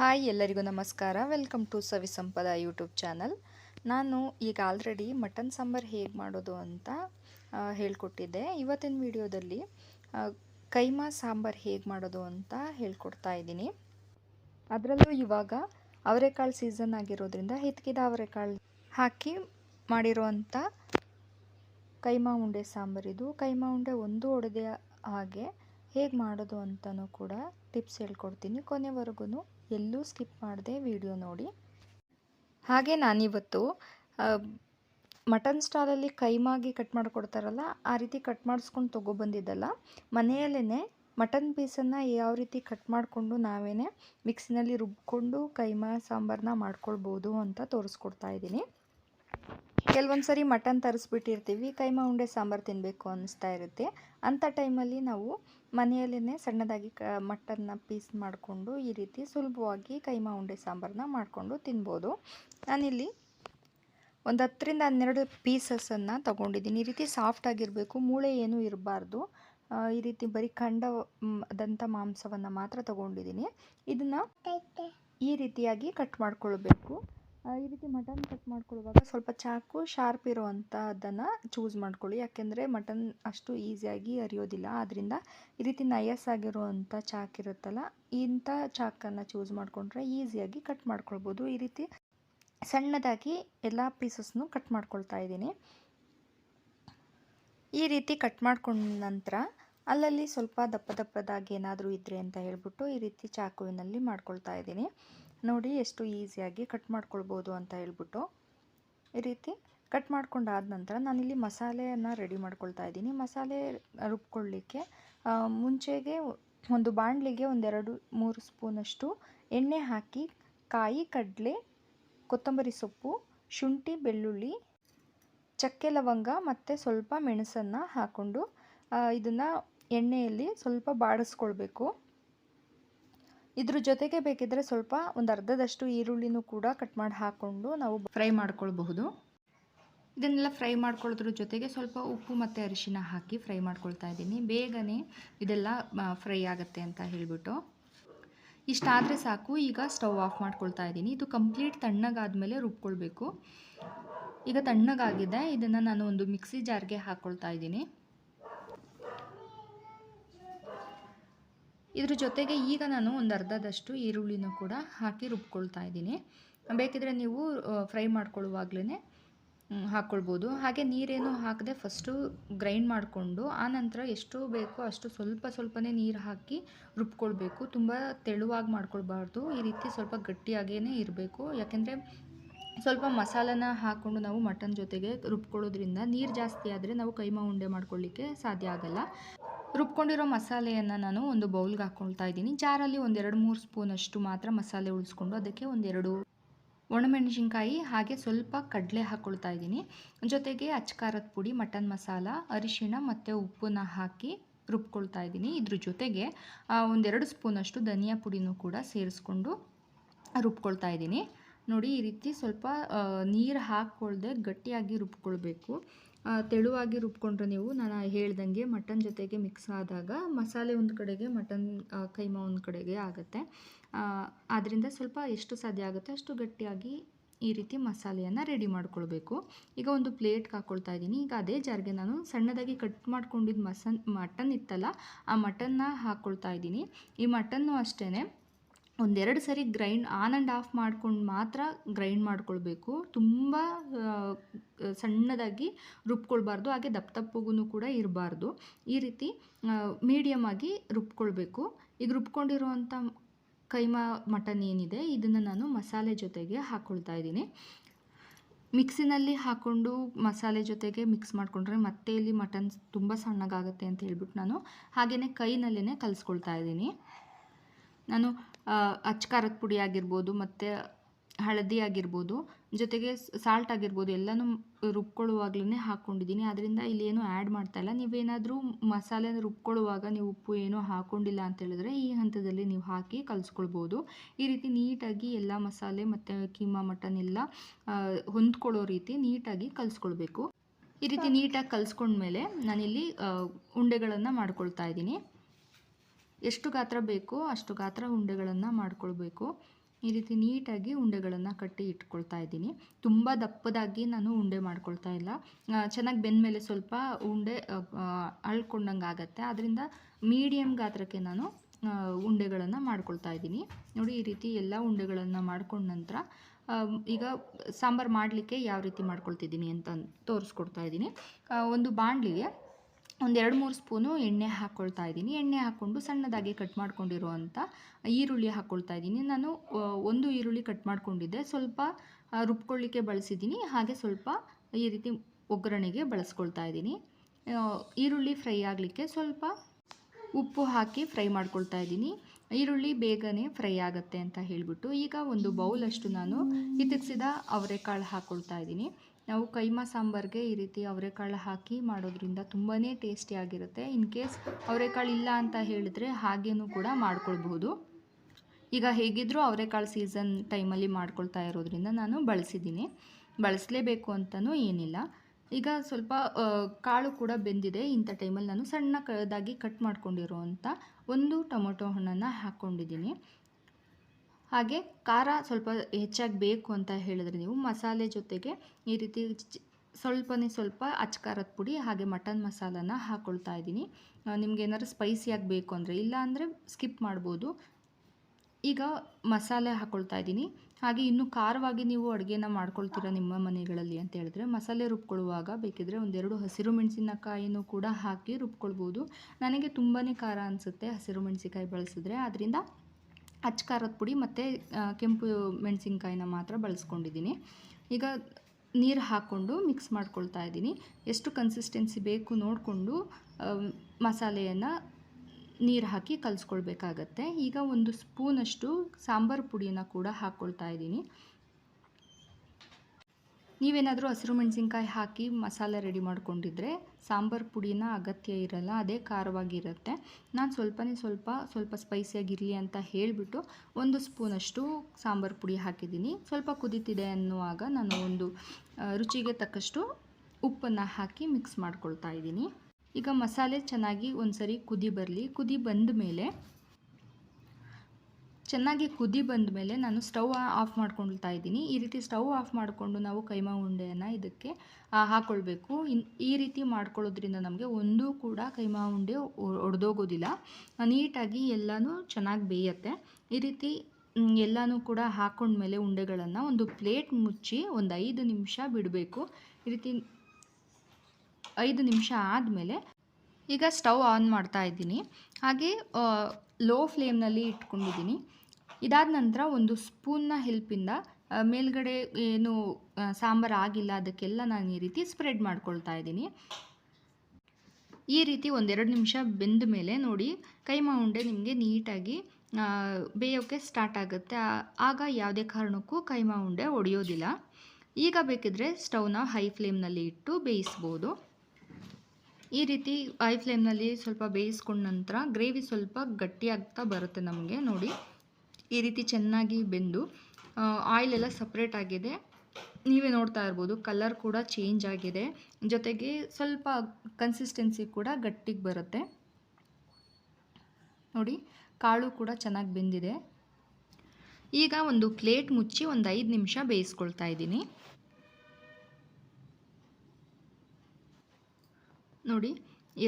Hi ಎಲ್ಲರಿಗೂ ನಮಸ್ಕಾರ. Welcome to Savi Sampada YouTube channel ನಾನು ಈಗ ಆಲ್ರೆಡಿ ಮಟನ್ ಸಾಂಬಾರು ಹೇಗೆ ಮಾಡೋದು ಅಂತ ಹೇಳ್ಕೊಟ್ಟಿದ್ದೆ. ಇವತ್ತಿನ ವಿಡಿಯೋದಲ್ಲಿ ಕೈಮಾ ಸಾಂಬಾರು ಹೇಗೆ ಮಾಡೋದು ಅಂತ ಹೇಳ್ಕೊಡ್ತಾ ಇದ್ದೀನಿ. ಅದರಲ್ಲೂ ಇವಾಗ ಅವರೆಕಾಳು ಸೀಸನ್ ಆಗಿರೋದ್ರಿಂದ ಹಿತ್ಕಿದ ಅವರೆಕಾಳು ಹಾಕಿ ಮಾಡಿರುವಂಥ ಕೈಮಾ ಉಂಡೆ ಸಾಂಬಾರಿದು ಕೈಮಾ ಉಂಡೆ ಒಂದು ಒಡೆದ ಹಾಗೆ ಹೇಗೆ ಮಾಡೋದು ಅಂತಲೂ ಕೂಡ ಟಿಪ್ಸ್ ಹೇಳ್ಕೊಡ್ತೀನಿ ಕೊನೆವರೆಗೂ ಎಲ್ಲೂ ಸ್ಕಿಪ್ ಮಾಡದೆ ವಿಡಿಯೋ ನೋಡಿ. ಹಾಗೆ ನಾನಿವತ್ತು ಮಟನ್ ಸ್ಟಾಲಲ್ಲಿ ಕೈಮಾಗಿ ಕಟ್ ಮಾಡಿಕೊಡ್ತಾರಲ್ಲ, ಆ ರೀತಿ ಕಟ್ ಮಾಡಿಸ್ಕೊಂಡು ತೊಗೊಬಂದಿದ್ದಲ್ಲ ಮನೆಯಲ್ಲೇ ಮಟನ್ ಪೀಸನ್ನು ಯಾವ ರೀತಿ ಕಟ್ ಮಾಡಿಕೊಂಡು ನಾವೇ ಮಿಕ್ಸಿನಲ್ಲಿ ರುಬ್ಕೊಂಡು ಕೈಮಾ ಸಾಂಬಾರನ್ನ ಮಾಡ್ಕೊಳ್ಬೋದು ಅಂತ ತೋರಿಸ್ಕೊಡ್ತಾ ಇದ್ದೀನಿ. ಕೆಲವೊಂದು ಸರಿ ಮಟನ್ ತರಿಸ್ಬಿಟ್ಟಿರ್ತೀವಿ ಕೈಮಾ ಉಂಡೆ, ಸಾಂಬಾರು ತಿನ್ನಬೇಕು ಅನ್ನಿಸ್ತಾ ಇರುತ್ತೆ. ಅಂಥ ಟೈಮಲ್ಲಿ ನಾವು ಮನೆಯಲ್ಲೇ ಸಣ್ಣದಾಗಿ ಕ ಮಟನ್ನ ಪೀಸ್ ಮಾಡಿಕೊಂಡು ಈ ರೀತಿ ಸುಲಭವಾಗಿ ಕೈಮಾ ಉಂಡೆ ಸಾಂಬಾರನ್ನ ಮಾಡಿಕೊಂಡು ತಿನ್ಬೋದು. ನಾನಿಲ್ಲಿ ಒಂದು ಹತ್ತರಿಂದ ಹನ್ನೆರಡು ಪೀಸಸನ್ನು ತೊಗೊಂಡಿದ್ದೀನಿ. ಈ ರೀತಿ ಸಾಫ್ಟ್ ಆಗಿರಬೇಕು ಮೂಳೆ ಏನೂ ಇರಬಾರ್ದು. ಈ ರೀತಿ ಬರೀ ಖಂಡ ದಂತ ಮಾಂಸವನ್ನು ಮಾತ್ರ ತೊಗೊಂಡಿದ್ದೀನಿ. ಇದನ್ನು ಈ ರೀತಿಯಾಗಿ ಕಟ್ ಮಾಡ್ಕೊಳ್ಬೇಕು. ಈ ರೀತಿ ಮಟನ್ ಕಟ್ ಮಾಡ್ಕೊಳ್ಳುವಾಗ ಸ್ವಲ್ಪ ಚಾಕು ಶಾರ್ಪ್ ಇರೋವಂಥದ್ದನ್ನು ಚೂಸ್ ಮಾಡ್ಕೊಳ್ಳಿ. ಯಾಕೆಂದರೆ ಮಟನ್ ಅಷ್ಟು ಈಸಿಯಾಗಿ ಅರಿಯೋದಿಲ್ಲ ಆದ್ದರಿಂದ ಈ ರೀತಿ ನಯಸ್ ಆಗಿರುವಂಥ ಚಾಕ್ ಇರುತ್ತಲ್ಲ ಇಂಥ ಚಾಕನ್ನು ಚೂಸ್ ಮಾಡಿಕೊಂಡ್ರೆ ಈಸಿಯಾಗಿ ಕಟ್ ಮಾಡ್ಕೊಳ್ಬೋದು. ಈ ರೀತಿ ಸಣ್ಣದಾಗಿ ಎಲ್ಲ ಪೀಸಸ್ನು ಕಟ್ ಮಾಡ್ಕೊಳ್ತಾ ಇದ್ದೀನಿ. ಈ ರೀತಿ ಕಟ್ ಮಾಡ್ಕೊಂಡ ನಂತರ ಅಲ್ಲಲ್ಲಿ ಸ್ವಲ್ಪ ದಪ್ಪ ದಪ್ಪದಾಗಿ ಏನಾದರೂ ಇದ್ದರೆ ಅಂತ ಹೇಳ್ಬಿಟ್ಟು ಈ ರೀತಿ ಚಾಕುವಿನಲ್ಲಿ ಮಾಡ್ಕೊಳ್ತಾ ಇದ್ದೀನಿ. ನೋಡಿ ಎಷ್ಟು ಈಸಿಯಾಗಿ ಕಟ್ ಮಾಡ್ಕೊಳ್ಬೋದು ಅಂತ ಹೇಳ್ಬಿಟ್ಟು ಈ ರೀತಿ ಕಟ್ ಮಾಡ್ಕೊಂಡಾದ ನಂತರ ನಾನಿಲ್ಲಿ ಮಸಾಲೆಯನ್ನು ರೆಡಿ ಮಾಡ್ಕೊಳ್ತಾ ಇದ್ದೀನಿ. ಮಸಾಲೆ ರುಬ್ಕೊಳ್ಳಿಕ್ಕೆ ಮುಂಚೆಗೆ ಒಂದು ಬಾಣಲಿಗೆ ಒಂದೆರಡು, ಮೂರು ಸ್ಪೂನಷ್ಟು ಎಣ್ಣೆ ಹಾಕಿ, ಕಾಯಿ, ಕಡಲೆ, ಕೊತ್ತಂಬರಿ ಸೊಪ್ಪು, ಶುಂಠಿ, ಬೆಳ್ಳುಳ್ಳಿ, ಚಕ್ಕೆ ಲವಂಗ ಮತ್ತು ಸ್ವಲ್ಪ ಮೆಣಸನ್ನು ಹಾಕ್ಕೊಂಡು ಇದನ್ನು ಎಣ್ಣೆಯಲ್ಲಿ ಸ್ವಲ್ಪ ಬಾಡಿಸ್ಕೊಳ್ಬೇಕು. ಇದ್ರ ಜೊತೆಗೆ ಬೇಕಿದ್ರೆ ಸ್ವಲ್ಪ ಒಂದು ಅರ್ಧದಷ್ಟು ಈರುಳ್ಳಿನೂ ಕೂಡ ಕಟ್ ಮಾಡಿ ಹಾಕ್ಕೊಂಡು ನಾವು ಫ್ರೈ ಮಾಡ್ಕೊಳ್ಬಹುದು. ಇದನ್ನೆಲ್ಲ ಫ್ರೈ ಮಾಡ್ಕೊಳ್ಳೋದ್ರ ಜೊತೆಗೆ ಸ್ವಲ್ಪ ಉಪ್ಪು ಮತ್ತು ಅರಿಶಿನ ಹಾಕಿ ಫ್ರೈ ಮಾಡ್ಕೊಳ್ತಾ ಇದ್ದೀನಿ. ಬೇಗನೆ ಇದೆಲ್ಲ ಫ್ರೈ ಆಗುತ್ತೆ ಅಂತ ಹೇಳಿಬಿಟ್ಟು. ಇಷ್ಟಾದರೆ ಸಾಕು, ಈಗ ಸ್ಟವ್ ಆಫ್ ಮಾಡ್ಕೊಳ್ತಾ ಇದ್ದೀನಿ. ಇದು ಕಂಪ್ಲೀಟ್ ತಣ್ಣಗಾದಮೇಲೆ ರುಬ್ಕೊಳ್ಬೇಕು. ಈಗ ತಣ್ಣಗಾಗಿದೆ. ಇದನ್ನು ನಾನು ಒಂದು ಮಿಕ್ಸಿ ಜಾರ್ಗೆ ಹಾಕ್ಕೊಳ್ತಾ ಇದ್ದೀನಿ. ಇದ್ರ ಜೊತೆಗೆ ಈಗ ನಾನು ಒಂದು ಅರ್ಧದಷ್ಟು ಈರುಳ್ಳಿನ ಕೂಡ ಹಾಕಿ ರುಬ್ಕೊಳ್ತಾ ಇದ್ದೀನಿ. ಬೇಕಿದ್ರೆ ನೀವು ಫ್ರೈ ಮಾಡ್ಕೊಳ್ಳುವಾಗಲೇ ಹಾಕ್ಕೊಳ್ಬೋದು ಹಾಗೆ ನೀರೇನು ಹಾಕದೆ ಫಸ್ಟು ಗ್ರೈಂಡ್ ಮಾಡಿಕೊಂಡು ಆನಂತರ ಎಷ್ಟು ಬೇಕೋ ಅಷ್ಟು ಸ್ವಲ್ಪ ಸ್ವಲ್ಪನೇ ನೀರು ಹಾಕಿ ರುಬ್ಕೊಳ್ಬೇಕು. ತುಂಬ ತೆಳುವಾಗಿ ಮಾಡ್ಕೊಳ್ಬಾರ್ದು. ಈ ರೀತಿ ಸ್ವಲ್ಪ ಗಟ್ಟಿಯಾಗೇ ಇರಬೇಕು. ಯಾಕೆಂದರೆ ಸ್ವಲ್ಪ ಮಸಾಲನ ಹಾಕ್ಕೊಂಡು ನಾವು ಮಟನ್ ಜೊತೆಗೆ ರುಬ್ಕೊಳ್ಳೋದ್ರಿಂದ ನೀರು ಜಾಸ್ತಿ ಆದರೆ ನಾವು ಕೈಮಾ ಉಂಡೆ ಮಾಡ್ಕೊಳ್ಳಿಕ್ಕೆ ಸಾಧ್ಯ ಆಗಲ್ಲ. ರುಬ್ಕೊಂಡಿರೋ ಮಸಾಲೆಯನ್ನು ನಾನು ಒಂದು ಬೌಲ್ಗೆ ಹಾಕ್ಕೊಳ್ತಾ ಇದ್ದೀನಿ. ಜಾರಲ್ಲಿ ಒಂದೆರಡು ಮೂರು ಸ್ಪೂನಷ್ಟು ಮಾತ್ರ ಮಸಾಲೆ ಉಳಿಸ್ಕೊಂಡು ಅದಕ್ಕೆ ಒಂದೆರಡು ಒಣಮೆಣಸಿನ್ಕಾಯಿ ಹಾಗೆ ಸ್ವಲ್ಪ ಕಡಲೆ ಹಾಕ್ಕೊಳ್ತಾ ಇದ್ದೀನಿ. ಜೊತೆಗೆ ಅಚ್ಕಾರದ ಪುಡಿ, ಮಟನ್ ಮಸಾಲ, ಅರಿಶಿಣ ಮತ್ತು ಉಪ್ಪನ್ನ ಹಾಕಿ ರುಬ್ಕೊಳ್ತಾ ಇದ್ದೀನಿ. ಇದ್ರ ಜೊತೆಗೆ ಒಂದೆರಡು ಸ್ಪೂನಷ್ಟು ಧನಿಯಾ ಪುಡಿನೂ ಕೂಡ ಸೇರಿಸ್ಕೊಂಡು ರುಬ್ಕೊಳ್ತಾ ಇದ್ದೀನಿ. ನೋಡಿ, ಈ ರೀತಿ ಸ್ವಲ್ಪ ನೀರು ಹಾಕ್ಕೊಳ್ದೆ ಗಟ್ಟಿಯಾಗಿ ರುಬ್ಕೊಳ್ಬೇಕು. ತೆಳುವಾಗಿ ರುಬ್ಕೊಂಡ್ರೆ ನೀವು, ನಾನು ಹೇಳ್ದಂಗೆ ಮಟನ್ ಜೊತೆಗೆ ಮಿಕ್ಸ್ ಆದಾಗ ಮಸಾಲೆ ಒಂದು ಕಡೆಗೆ, ಮಟನ್ ಕೈಮ ಒಂದು ಕಡೆಗೆ ಆಗುತ್ತೆ. ಆದ್ದರಿಂದ ಸ್ವಲ್ಪ ಎಷ್ಟು ಸಾಧ್ಯ ಆಗುತ್ತೆ ಅಷ್ಟು ಗಟ್ಟಿಯಾಗಿ ಈ ರೀತಿ ಮಸಾಲೆಯನ್ನು ರೆಡಿ ಮಾಡ್ಕೊಳ್ಬೇಕು. ಈಗ ಒಂದು ಪ್ಲೇಟ್ಗೆ ಹಾಕ್ಕೊಳ್ತಾ ಇದ್ದೀನಿ. ಈಗ ಅದೇ ಜಾರಿಗೆ ನಾನು ಸಣ್ಣದಾಗಿ ಕಟ್ ಮಾಡ್ಕೊಂಡಿದ್ದು ಮಸನ್, ಮಟನ್ ಇತ್ತಲ್ಲ, ಆ ಮಟನ್ನ ಹಾಕ್ಕೊಳ್ತಾ ಇದ್ದೀನಿ. ಈ ಮಟನ್ನು ಅಷ್ಟೇ ಒಂದೆರಡು ಸರಿ ಗ್ರೈಂಡ್ ಆನ್ ಆ್ಯಂಡ್ ಆಫ್ ಮಾಡ್ಕೊಂಡು ಮಾತ್ರ ಗ್ರೈಂಡ್ ಮಾಡ್ಕೊಳ್ಬೇಕು. ತುಂಬ ಸಣ್ಣದಾಗಿ ರುಬ್ಕೊಳ್ಬಾರ್ದು, ಹಾಗೆ ದಪ್ಪ ದಪ್ಪಗೂ ಕೂಡ ಇರಬಾರ್ದು. ಈ ರೀತಿ ಮೀಡಿಯಮ್ ಆಗಿ ರುಬ್ಕೊಳ್ಬೇಕು. ಈಗ ರುಬ್ಕೊಂಡಿರುವಂಥ ಕೈಮಾ ಮಟನ್ ಏನಿದೆ, ಇದನ್ನು ನಾನು ಮಸಾಲೆ ಜೊತೆಗೆ ಹಾಕ್ಕೊಳ್ತಾ ಇದ್ದೀನಿ. ಮಿಕ್ಸಿನಲ್ಲಿ ಹಾಕ್ಕೊಂಡು ಮಸಾಲೆ ಜೊತೆಗೆ ಮಿಕ್ಸ್ ಮಾಡಿಕೊಂಡ್ರೆ ಮತ್ತೆ ಇಲ್ಲಿ ಮಟನ್ ತುಂಬ ಸಣ್ಣಗಾಗುತ್ತೆ ಅಂತ ಹೇಳ್ಬಿಟ್ಟು ನಾನು ಹಾಗೆಯೇ ಕೈನಲ್ಲೇ ಕಲಿಸ್ಕೊಳ್ತಾ ಇದ್ದೀನಿ. ನಾನು ಅಚ್ಚಕಾರದ ಅಚ್ಕಾರದ ಪುಡಿ ಆಗಿರ್ಬೋದು ಮತ್ತು ಹಳದಿ ಆಗಿರ್ಬೋದು ಜೊತೆಗೆ ಸಾಲ್ಟ್ ಆಗಿರ್ಬೋದು ಎಲ್ಲನೂ ರುಬ್ಕೊಳ್ಳುವಾಗಲೇ ಹಾಕ್ಕೊಂಡಿದ್ದೀನಿ. ಅದರಿಂದ ಇಲ್ಲಿ ಏನು ಆ್ಯಡ್ ಮಾಡ್ತಾ ಇಲ್ಲ. ನೀವೇನಾದರೂ ಮಸಾಲೆ ರುಬ್ಕೊಳ್ಳುವಾಗ ನೀವು ಉಪ್ಪು ಏನೂ ಹಾಕ್ಕೊಂಡಿಲ್ಲ ಅಂತ ಹೇಳಿದ್ರೆ ಈ ಹಂತದಲ್ಲಿ ನೀವು ಹಾಕಿ ಕಲಿಸ್ಕೊಳ್ಬೋದು. ಈ ರೀತಿ ನೀಟಾಗಿ ಎಲ್ಲ ಮಸಾಲೆ ಮತ್ತು ಕೀಮಾ ಮಟನ್ ಎಲ್ಲ ಹೊಂದ್ಕೊಳ್ಳೋ ರೀತಿ ನೀಟಾಗಿ ಕಲಿಸ್ಕೊಳ್ಬೇಕು. ಈ ರೀತಿ ನೀಟಾಗಿ ಕಲಿಸ್ಕೊಂಡ್ಮೇಲೆ ನಾನಿಲ್ಲಿ ಉಂಡೆಗಳನ್ನು ಮಾಡ್ಕೊಳ್ತಾ ಇದ್ದೀನಿ. ಎಷ್ಟು ಗಾತ್ರ ಬೇಕೋ ಅಷ್ಟು ಗಾತ್ರ ಉಂಡೆಗಳನ್ನು ಮಾಡ್ಕೊಳ್ಬೇಕು. ಈ ರೀತಿ ನೀಟಾಗಿ ಉಂಡೆಗಳನ್ನು ಕಟ್ಟಿ ಇಟ್ಕೊಳ್ತಾ ಇದ್ದೀನಿ. ತುಂಬ ದಪ್ಪದಾಗಿ ನಾನು ಉಂಡೆ ಮಾಡ್ಕೊಳ್ತಾ ಇಲ್ಲ. ಚೆನ್ನಾಗಿ ಬೆಂದಮೇಲೆ ಸ್ವಲ್ಪ ಉಂಡೆ ಅಳ್ಕೊಂಡಂಗೆ ಆಗುತ್ತೆ. ಅದರಿಂದ ಮೀಡಿಯಮ್ ಗಾತ್ರಕ್ಕೆ ನಾನು ಉಂಡೆಗಳನ್ನು ಮಾಡ್ಕೊಳ್ತಾ ಇದ್ದೀನಿ. ನೋಡಿ, ಈ ರೀತಿ ಎಲ್ಲ ಉಂಡೆಗಳನ್ನು ಮಾಡ್ಕೊಂಡ ನಂತರ ಈಗ ಸಾಂಬಾರು ಮಾಡಲಿಕ್ಕೆ ಯಾವ ರೀತಿ ಮಾಡ್ಕೊಳ್ತಿದ್ದೀನಿ ಅಂತ ತೋರಿಸ್ಕೊಡ್ತಾ ಇದ್ದೀನಿ. ಒಂದು ಬಾಣಲಿಗೆ ಒಂದು ಎರಡು ಮೂರು ಸ್ಪೂನು ಎಣ್ಣೆ ಹಾಕ್ಕೊಳ್ತಾ ಇದ್ದೀನಿ. ಎಣ್ಣೆ ಹಾಕ್ಕೊಂಡು ಸಣ್ಣದಾಗಿ ಕಟ್ ಮಾಡ್ಕೊಂಡಿರುವಂಥ ಈರುಳ್ಳಿ ಹಾಕ್ಕೊಳ್ತಾ ಇದ್ದೀನಿ. ನಾನು ಒಂದು ಈರುಳ್ಳಿ ಕಟ್ ಮಾಡ್ಕೊಂಡಿದ್ದೆ. ಸ್ವಲ್ಪ ರುಬ್ಕೊಳ್ಳಿಕ್ಕೆ ಬಳಸಿದ್ದೀನಿ. ಹಾಗೆ ಸ್ವಲ್ಪ ಈ ರೀತಿ ಒಗ್ಗರಣೆಗೆ ಬಳಸ್ಕೊಳ್ತಾ ಇದ್ದೀನಿ. ಈರುಳ್ಳಿ ಫ್ರೈ ಆಗಲಿಕ್ಕೆ ಸ್ವಲ್ಪ ಉಪ್ಪು ಹಾಕಿ ಫ್ರೈ ಮಾಡ್ಕೊಳ್ತಾ ಇದ್ದೀನಿ. ಈರುಳ್ಳಿ ಬೇಗನೆ ಫ್ರೈ ಆಗುತ್ತೆ ಅಂತ ಹೇಳಿಬಿಟ್ಟು ಈಗ ಒಂದು ಬೌಲಷ್ಟು ನಾನು ಹಿತಕ್ಸಿದ ಅವರೆಕಾಳು ಹಾಕ್ಕೊಳ್ತಾ ಇದ್ದೀನಿ. ನಾವು ಕೈಮಾ ಸಾಂಬಾರಿಗೆ ಈ ರೀತಿ ಅವರೆಕಾಳು ಹಾಕಿ ಮಾಡೋದ್ರಿಂದ ತುಂಬಾ ಟೇಸ್ಟಿಯಾಗಿರುತ್ತೆ ಇನ್ ಕೇಸ್ ಅವರೆಕಾಳು ಇಲ್ಲ ಅಂತ ಹೇಳಿದ್ರೆ ಹಾಗೇನೂ ಕೂಡ ಮಾಡ್ಕೊಳ್ಬಹುದು. ಈಗ ಹೇಗಿದ್ದರೂ ಅವರೆಕಾಳು ಸೀಸನ್ ಟೈಮಲ್ಲಿ ಮಾಡ್ಕೊಳ್ತಾ ಇರೋದ್ರಿಂದ ನಾನು ಬಳಸಿದ್ದೀನಿ. ಬಳಸಲೇಬೇಕು ಅಂತಲೂ ಏನಿಲ್ಲ. ಈಗ ಸ್ವಲ್ಪ ಕಾಳು ಕೂಡ ಬೆಂದಿದೆ. ಇಂಥ ಟೈಮಲ್ಲಿ ನಾನು ಸಣ್ಣ ಕದಾಗಿ ಕಟ್ ಮಾಡ್ಕೊಂಡಿರೋವಂಥ ಒಂದು ಟೊಮೊಟೊ ಹಣ್ಣನ್ನು ಹಾಕ್ಕೊಂಡಿದ್ದೀನಿ. ಹಾಗೆ ಖಾರ ಸ್ವಲ್ಪ ಹೆಚ್ಚಾಗಿ ಬೇಕು ಅಂತ ಹೇಳಿದ್ರೆ ನೀವು ಮಸಾಲೆ ಜೊತೆಗೆ ಈ ರೀತಿ ಸ್ವಲ್ಪನೇ ಸ್ವಲ್ಪ ಅಚ್ಕಾರದ ಪುಡಿ ಹಾಗೆ ಮಟನ್ ಮಸಾಲನ ಹಾಕ್ಕೊಳ್ತಾ ಇದ್ದೀನಿ. ನಿಮ್ಗೆ ಏನಾದ್ರು ಸ್ಪೈಸಿಯಾಗಿ ಬೇಕು ಅಂದರೆ, ಇಲ್ಲ ಅಂದರೆ ಸ್ಕಿಪ್ ಮಾಡ್ಬೋದು. ಈಗ ಮಸಾಲೆ ಹಾಕ್ಕೊಳ್ತಾ ಇದ್ದೀನಿ. ಹಾಗೆ ಇನ್ನೂ ಖಾರವಾಗಿ ನೀವು ಅಡುಗೆನ ಮಾಡ್ಕೊಳ್ತೀರ ನಿಮ್ಮ ಮನೆಗಳಲ್ಲಿ ಅಂತ ಹೇಳಿದ್ರೆ ಮಸಾಲೆ ರುಬ್ಕೊಳ್ಳುವಾಗ ಬೇಕಿದ್ರೆ ಒಂದೆರಡು ಹಸಿರು ಮೆಣಸಿನಕಾಯಿನೂ ಕೂಡ ಹಾಕಿ ರುಬ್ಕೊಳ್ಬೋದು. ನನಗೆ ತುಂಬಾ ಖಾರ ಅನಿಸುತ್ತೆ ಹಸಿರು ಮೆಣಸಿನಕಾಯಿ ಬಳಸಿದ್ರೆ. ಅದರಿಂದ ಅಚ್ಚ ಖಾರದ ಪುಡಿ ಮತ್ತು ಕೆಂಪು ಮೆಣಸಿನ್ಕಾಯಿನ ಮಾತ್ರ ಬಳಸ್ಕೊಂಡಿದ್ದೀನಿ. ಈಗ ನೀರು ಹಾಕ್ಕೊಂಡು ಮಿಕ್ಸ್ ಮಾಡ್ಕೊಳ್ತಾ ಇದ್ದೀನಿ. ಎಷ್ಟು ಕನ್ಸಿಸ್ಟೆನ್ಸಿ ಬೇಕು ನೋಡಿಕೊಂಡು ಮಸಾಲೆಯನ್ನು ನೀರು ಹಾಕಿ ಕಲಿಸ್ಕೊಳ್ಬೇಕಾಗತ್ತೆ. ಈಗ ಒಂದು ಸ್ಪೂನಷ್ಟು ಸಾಂಬಾರು ಪುಡಿಯನ್ನು ಕೂಡ ಹಾಕ್ಕೊಳ್ತಾ ಇದ್ದೀನಿ. ನೀವೇನಾದರೂ ಹಸಿರು ಮೆಣಸಿನ್ಕಾಯಿ ಹಾಕಿ ಮಸಾಲೆ ರೆಡಿ ಮಾಡ್ಕೊಂಡಿದ್ರೆ ಸಾಂಬಾರು ಪುಡಿನ ಅಗತ್ಯ ಇರಲ್ಲ, ಅದೇ ಖಾರವಾಗಿರುತ್ತೆ. ನಾನು ಸ್ವಲ್ಪನೇ ಸ್ವಲ್ಪ ಸ್ವಲ್ಪ ಸ್ಪೈಸಿಯಾಗಿರಲಿ ಅಂತ ಹೇಳಿಬಿಟ್ಟು ಒಂದು ಸ್ಪೂನಷ್ಟು ಸಾಂಬಾರು ಪುಡಿ ಹಾಕಿದ್ದೀನಿ. ಸ್ವಲ್ಪ ಕುದೀತಿದೆ ಅನ್ನುವಾಗ ನಾನು ಒಂದು ರುಚಿಗೆ ತಕ್ಕಷ್ಟು ಉಪ್ಪನ್ನು ಹಾಕಿ ಮಿಕ್ಸ್ ಮಾಡ್ಕೊಳ್ತಾ ಇದ್ದೀನಿ. ಈಗ ಮಸಾಲೆ ಚೆನ್ನಾಗಿ ಒಂದು ಸರಿ ಕುದಿ ಬರಲಿ. ಕುದಿ ಬಂದ ಮೇಲೆ ಚೆನ್ನಾಗಿ ಕುದಿ ಬಂದ ಮೇಲೆ ನಾನು ಸ್ಟವ್ ಆಫ್ ಮಾಡ್ಕೊಳ್ತಾ ಇದ್ದೀನಿ. ಈ ರೀತಿ ಸ್ಟವ್ ಆಫ್ ಮಾಡಿಕೊಂಡು ನಾವು ಕೈಮಾ ಉಂಡೆಯನ್ನು ಇದಕ್ಕೆ ಹಾಕ್ಕೊಳ್ಬೇಕು ಇನ್, ಈ ರೀತಿ ಮಾಡ್ಕೊಳ್ಳೋದ್ರಿಂದ ನಮಗೆ ಒಂದೂ ಕೂಡ ಕೈಮಾ ಉಂಡೆ ಒಡೆದೋಗೋದಿಲ್ಲ. ನೀಟಾಗಿ ಎಲ್ಲನೂ ಚೆನ್ನಾಗಿ ಬೇಯುತ್ತೆ. ಈ ರೀತಿ ಎಲ್ಲನೂ ಕೂಡ ಹಾಕ್ಕೊಂಡ್ಮೇಲೆ ಉಂಡೆಗಳನ್ನು ಒಂದು ಪ್ಲೇಟ್ ಮುಚ್ಚಿ ಒಂದು ಐದು ನಿಮಿಷ ಬಿಡಬೇಕು. ಈ ರೀತಿ ಐದು ನಿಮಿಷ ಆದಮೇಲೆ ಈಗ ಸ್ಟವ್ ಆನ್ ಮಾಡ್ತಾ ಇದ್ದೀನಿ. ಹಾಗೆ ಲೋ ಫ್ಲೇಮ್ನಲ್ಲಿ ಇಟ್ಕೊಂಡಿದ್ದೀನಿ. ಇದಾದ ನಂತರ ಒಂದು ಸ್ಪೂನ್ನ ಹೆಲ್ಪಿಂದ ಮೇಲ್ಗಡೆ ಏನು ಸಾಂಬಾರು ಆಗಿಲ್ಲ, ಅದಕ್ಕೆಲ್ಲ ನಾನು ಈ ರೀತಿ ಸ್ಪ್ರೆಡ್ ಮಾಡ್ಕೊಳ್ತಾ ಇದ್ದೀನಿ. ಈ ರೀತಿ ಒಂದೆರಡು ನಿಮಿಷ ಬೆಂದ ಮೇಲೆ ನೋಡಿ ಕೈಮಾ ಉಂಡೆ ನಿಮಗೆ ನೀಟಾಗಿ ಬೇಯೋಕ್ಕೆ ಸ್ಟಾರ್ಟ್ ಆಗುತ್ತೆ. ಆಗ ಯಾವುದೇ ಕಾರಣಕ್ಕೂ ಕೈಮಾ ಉಂಡೆ ಒಡೆಯೋದಿಲ್ಲ. ಈಗ ಬೇಕಿದ್ರೆ ಸ್ಟವ್ನ ಹೈ ಫ್ಲೇಮ್ನಲ್ಲಿ ಇಟ್ಟು ಬೇಯಿಸ್ಬೋದು. ಈ ರೀತಿ ಐ ಫ್ಲೇಮ್ನಲ್ಲಿ ಸ್ವಲ್ಪ ಬೇಯಿಸ್ಕೊಂಡ ನಂತರ ಗ್ರೇವಿ ಸ್ವಲ್ಪ ಗಟ್ಟಿಯಾಗ್ತಾ ಬರುತ್ತೆ ನಮಗೆ ನೋಡಿ. ಈ ರೀತಿ ಚೆನ್ನಾಗಿ ಬೆಂದು ಆಯಿಲ್ ಎಲ್ಲ ಸಪ್ರೇಟ್ ಆಗಿದೆ. ನೀವೇ ನೋಡ್ತಾ ಇರ್ಬೋದು ಕಲರ್ ಕೂಡ ಚೇಂಜ್ ಆಗಿದೆ. ಜೊತೆಗೆ ಸ್ವಲ್ಪ ಕನ್ಸಿಸ್ಟೆನ್ಸಿ ಕೂಡ ಗಟ್ಟಿಗೆ ಬರುತ್ತೆ. ನೋಡಿ, ಕಾಳು ಕೂಡ ಚೆನ್ನಾಗಿ ಬೆಂದಿದೆ. ಈಗ ಒಂದು ಪ್ಲೇಟ್ ಮುಚ್ಚಿ ಒಂದು ಐದು ನಿಮಿಷ ಬೇಯಿಸ್ಕೊಳ್ತಾ ಇದ್ದೀನಿ. ನೋಡಿ,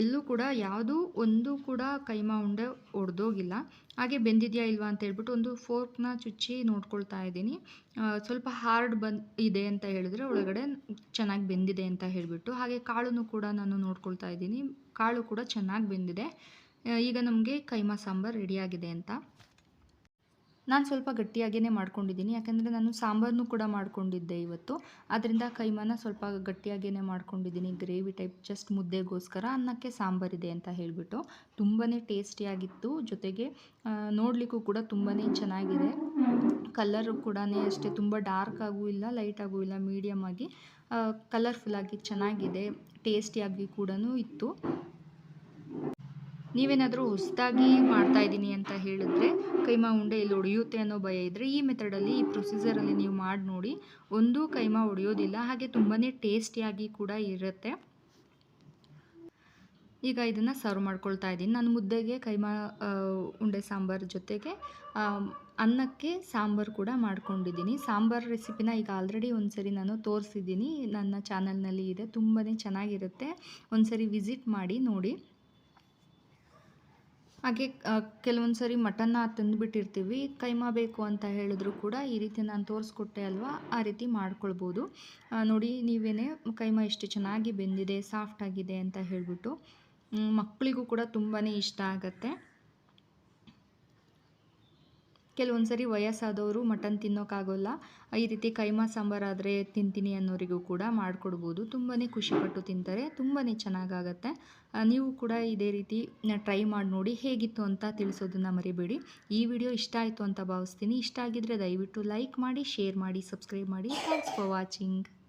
ಎಲ್ಲೂ ಕೂಡ ಯಾವುದೂ ಒಂದು ಕೂಡ ಕೈಮಾ ಉಂಡೆ ಒಡೆದೋಗಿಲ್ಲ. ಹಾಗೆ ಬೆಂದಿದೆಯಾ ಇಲ್ವಾ ಅಂತ ಹೇಳ್ಬಿಟ್ಟು ಒಂದು ಫೋರ್ಕ್ನ ಚುಚ್ಚಿ ನೋಡ್ಕೊಳ್ತಾ ಇದ್ದೀನಿ. ಸ್ವಲ್ಪ ಹಾರ್ಡ್ ಬಂದು ಇದೆ ಅಂತ ಹೇಳಿದ್ರೆ ಒಳಗಡೆ ಚೆನ್ನಾಗಿ ಬೆಂದಿದೆ ಅಂತ ಹೇಳಿಬಿಟ್ಟು, ಹಾಗೆ ಕಾಳನ್ನು ಕೂಡ ನಾನು ನೋಡ್ಕೊಳ್ತಾ ಇದ್ದೀನಿ. ಕಾಳು ಕೂಡ ಚೆನ್ನಾಗಿ ಬೆಂದಿದೆ. ಈಗ ನಮಗೆ ಕೈಮಾ ಸಾಂಬಾರು ರೆಡಿಯಾಗಿದೆ ಅಂತ. ನಾನು ಸ್ವಲ್ಪ ಗಟ್ಟಿಯಾಗಿಯೇ ಮಾಡ್ಕೊಂಡಿದ್ದೀನಿ. ಯಾಕೆಂದರೆ ನಾನು ಸಾಂಬಾರನ್ನು ಕೂಡ ಮಾಡ್ಕೊಂಡಿದ್ದೆ ಇವತ್ತು. ಅದರಿಂದ ಕೈಮಾನ ಸ್ವಲ್ಪ ಗಟ್ಟಿಯಾಗಿಯೇ ಮಾಡ್ಕೊಂಡಿದ್ದೀನಿ. ಗ್ರೇವಿ ಟೈಪ್ ಜಸ್ಟ್ ಮುದ್ದೆಗೋಸ್ಕರ ಅನ್ನಕ್ಕೆ ಸಾಂಬಾರಿದೆ ಅಂತ ಹೇಳಿಬಿಟ್ಟು. ತುಂಬಾ ಟೇಸ್ಟಿಯಾಗಿತ್ತು. ಜೊತೆಗೆ ನೋಡಲಿಕ್ಕೂ ಕೂಡ ತುಂಬಾ ಚೆನ್ನಾಗಿದೆ. ಕಲರು ಕೂಡ ಅಷ್ಟೇ, ತುಂಬ ಡಾರ್ಕ್ ಆಗೂ ಇಲ್ಲ, ಲೈಟ್ ಆಗೂ ಇಲ್ಲ ಮೀಡಿಯಮ್ ಆಗಿ ಕಲರ್ಫುಲ್ಲಾಗಿ ಚೆನ್ನಾಗಿದೆ. ಟೇಸ್ಟಿಯಾಗಿ ಕೂಡ ಇತ್ತು. ನೀವೇನಾದರೂ ಹೊಸದಾಗಿ ಮಾಡ್ತಾಯಿದ್ದೀನಿ ಅಂತ ಹೇಳಿದ್ರೆ ಕೈಮಾ ಉಂಡೆ ಇಲ್ಲಿ ಒಡೆಯುತ್ತೆ ಅನ್ನೋ ಭಯ ಇದ್ದರೆ ಈ ಮೆಥಡಲ್ಲಿ, ಈ ಪ್ರೊಸೀಜರಲ್ಲಿ ನೀವು ಮಾಡಿ ನೋಡಿ. ಒಂದೂ, ಕೈಮಾ ಒಡೆಯೋದಿಲ್ಲ, ಹಾಗೆ ತುಂಬಾ ಟೇಸ್ಟಿಯಾಗಿ ಕೂಡ ಇರುತ್ತೆ. ಈಗ ಇದನ್ನು ಸರ್ವ್ ಮಾಡ್ಕೊಳ್ತಾ ಇದ್ದೀನಿ. ನಾನು ಮುದ್ದೆಗೆ ಕೈಮಾ ಉಂಡೆ ಸಾಂಬಾರು ಜೊತೆಗೆ ಅನ್ನಕ್ಕೆ ಸಾಂಬಾರು ಕೂಡ ಮಾಡ್ಕೊಂಡಿದ್ದೀನಿ. ಸಾಂಬಾರು ರೆಸಿಪಿನ ಈಗ ಆಲ್ರೆಡಿ ಒಂದ್ಸರಿ ನಾನು ತೋರಿಸಿದ್ದೀನಿ. ನನ್ನ ಚಾನಲ್ನಲ್ಲಿ ಇದೆ. ತುಂಬಾ ಚೆನ್ನಾಗಿರುತ್ತೆ. ಒಂದ್ಸರಿ ವಿಸಿಟ್ ಮಾಡಿ ನೋಡಿ. ಹಾಗೆ ಕೆಲವೊಂದು ಸರಿ ಮಟನ್ನ ತಂದುಬಿಟ್ಟಿರ್ತೀವಿ, ಕೈಮಾ ಬೇಕು ಅಂತ ಹೇಳಿದ್ರು ಕೂಡ ಈ ರೀತಿ ನಾನು ತೋರಿಸ್ಕೊಟ್ಟೆ ಅಲ್ವಾ, ಆ ರೀತಿ ಮಾಡ್ಕೊಳ್ಬೋದು. ನೋಡಿ, ನೀವೇನೇ ಕೈಮಾ ಎಷ್ಟು ಚೆನ್ನಾಗಿ ಬೆಂದಿದೆ, ಸಾಫ್ಟ್ ಆಗಿದೆ ಅಂತ ಹೇಳಿಬಿಟ್ಟು ಮಕ್ಕಳಿಗೂ ಕೂಡ ತುಂಬಾ ಇಷ್ಟ ಆಗುತ್ತೆ. ಕೆಲವೊಂದು ಸರಿ ವಯಸ್ಸಾದವರು ಮಟನ್ ತಿನ್ನೋಕ್ಕಾಗೋಲ್ಲ. ಈ ರೀತಿ ಕೈಮಾ ಸಾಂಬಾರಾದರೆ ತಿಂತೀನಿ ಅನ್ನೋರಿಗೂ ಕೂಡ ಮಾಡಿಕೊಡ್ಬೋದು. ತುಂಬಾ ಖುಷಿಪಟ್ಟು ತಿಂತಾರೆ. ತುಂಬಾ ಚೆನ್ನಾಗಾಗತ್ತೆ. ನೀವು ಕೂಡ ಇದೇ ರೀತಿ ಟ್ರೈ ಮಾಡಿ ನೋಡಿ ಹೇಗಿತ್ತು ಅಂತ ತಿಳಿಸೋದನ್ನು ಮರಿಬೇಡಿ. ಈ ವಿಡಿಯೋ ಇಷ್ಟ ಆಯಿತು ಅಂತ ಭಾವಿಸ್ತೀನಿ. ಇಷ್ಟ ಆಗಿದ್ದರೆ ದಯವಿಟ್ಟು ಲೈಕ್ ಮಾಡಿ, ಶೇರ್ ಮಾಡಿ, ಸಬ್ಸ್ಕ್ರೈಬ್ ಮಾಡಿ. Thanks for watching.